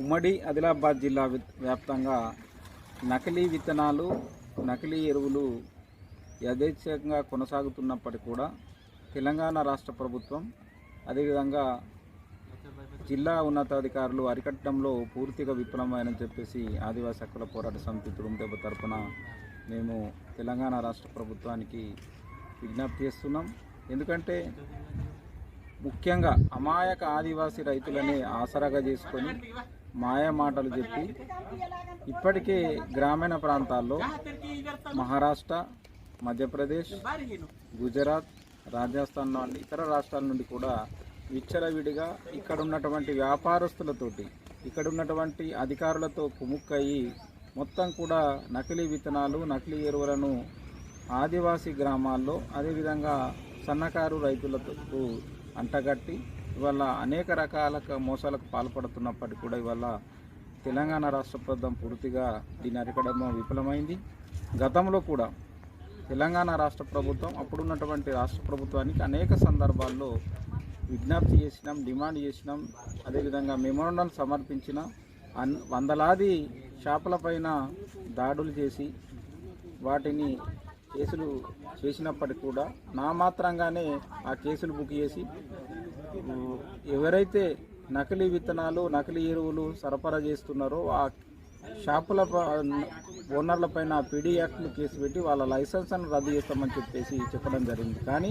ఉమ్మడి ఆదిలాబాద్ జిల్లా వ్యాప్తంగా నకిలీ విత్తనాలు నకిలీ ఎరువులు యథేచ్ఛంగా కొనసాగుతున్నప్పటికీ కూడా తెలంగాణ రాష్ట్ర ప్రభుత్వం అదేవిధంగా జిల్లా ఉన్నతాధికారులు అరికట్టడంలో పూర్తిగా విఫలమైనని చెప్పేసి ఆదివాసీ హక్కుల పోరాట సమితి తుడుందెబ్బ తరఫున మేము తెలంగాణ రాష్ట్ర ప్రభుత్వానికి విజ్ఞప్తి చేస్తున్నాం. ఎందుకంటే ముఖ్యంగా అమాయక ఆదివాసీ రైతులనే ఆసరాగా చేసుకొని మాయ మాటలు చెప్పి ఇప్పటికే గ్రామీణ ప్రాంతాల్లో మహారాష్ట్ర మధ్యప్రదేశ్ గుజరాత్ రాజస్థాన్ నుండి ఇతర రాష్ట్రాల నుండి కూడా విచ్చలవిడిగా ఇక్కడ ఉన్నటువంటి వ్యాపారస్తులతోటి ఇక్కడ ఉన్నటువంటి అధికారులతో కుముక్కయి మొత్తం కూడా నకిలీ విత్తనాలు నకిలీ ఎరువులను ఆదివాసీ గ్రామాల్లో అదేవిధంగా సన్నకారు రైతులతో అంటగట్టి ఇవాళ అనేక రకాల మోసాలకు పాల్పడుతున్నప్పటికీ కూడా ఇవాళ తెలంగాణ రాష్ట్ర ప్రభుత్వం పూర్తిగా దీన్ని అరికడడం విఫలమైంది. గతంలో కూడా తెలంగాణ రాష్ట్ర ప్రభుత్వం అప్పుడున్నటువంటి రాష్ట్ర ప్రభుత్వానికి అనేక సందర్భాల్లో విజ్ఞప్తి చేసినాం డిమాండ్ చేసినాం. అదేవిధంగా మెమోరండం సమర్పించిన అన్ వందలాది షాపులపైన దాడులు చేసి వాటిని కేసులు చేసినప్పటికీ కూడా నా మాత్రంగానే ఆ కేసులు బుక్ చేసి ఎవరైతే నకిలీ విత్తనాలు నకిలీ ఎరువులు సరఫరా చేస్తున్నారో ఆ షాపుల ప- ఓనర్ల పైన పీడీ యాక్ట్లు కేసు పెట్టి వాళ్ళ లైసెన్స్ను రద్దు చేస్తామని చెప్పేసి చెప్పడం జరిగింది. కానీ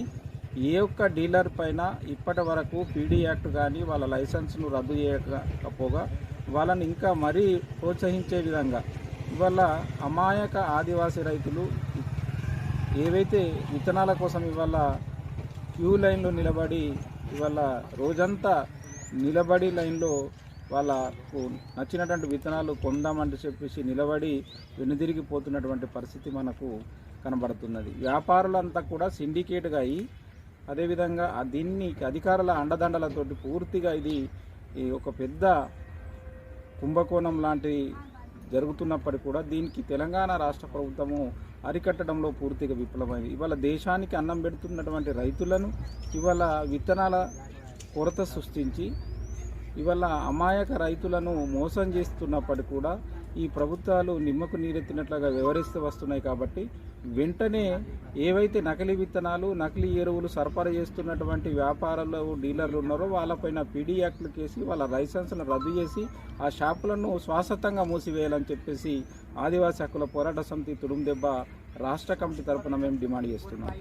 ఏ ఒక్క డీలర్ పైన ఇప్పటి వరకు పీడీ యాక్ట్ కానీ వాళ్ళ లైసెన్స్ను రద్దు చేయకపోగా వాళ్ళని ఇంకా మరీ ప్రోత్సహించే విధంగా ఇవాళ అమాయక ఆదివాసీ రైతులు ఏవైతే విత్తనాల కోసం ఇవాళ క్యూ లైన్లో నిలబడి ఇవాళ రోజంతా నిలబడి లైన్లో వాళ్ళకు నచ్చినటువంటి విత్తనాలు కొందామంటే చెప్పేసి నిలబడి వెనుదిరిగిపోతున్నటువంటి పరిస్థితి మనకు కనబడుతున్నది. వ్యాపారులంతా కూడా సిండికేట్గా అయ్యి అదేవిధంగా దీన్ని అధికారుల అండదండలతోటి పూర్తిగా ఇది ఒక పెద్ద కుంభకోణం లాంటి జరుగుతున్నప్పటికీ కూడా దీనికి తెలంగాణ రాష్ట్ర ప్రభుత్వము అరికట్టడంలో పూర్తిగా విఫలమైంది. ఇవాళ దేశానికి అన్నం పెడుతున్నటువంటి రైతులను ఇవాళ విత్తనాల కొరత సృష్టించి ఇవాళ అమాయక రైతులను మోసం చేస్తున్నప్పటికీ కూడా ఈ ప్రభుత్వాలు నిమ్మకు నీరెత్తినట్లుగా వ్యవహరిస్తూ వస్తున్నాయి కాబట్టి వెంటనే ఏవైతే నకిలీ విత్తనాలు నకిలీ ఎరువులు సరఫరా చేస్తున్నటువంటి వ్యాపారాలు డీలర్లు ఉన్నారో వాళ్ళపైన పీడీ యాక్ట్లు కేసి వాళ్ళ లైసెన్స్ను రద్దు చేసి ఆ షాపులను శాశ్వతంగా మూసివేయాలని చెప్పేసి ఆదివాసీ హక్కుల పోరాట సమితి తుడుం దెబ్బ రాష్ట్ర కమిటీ తరఫున మేము డిమాండ్ చేస్తున్నాం.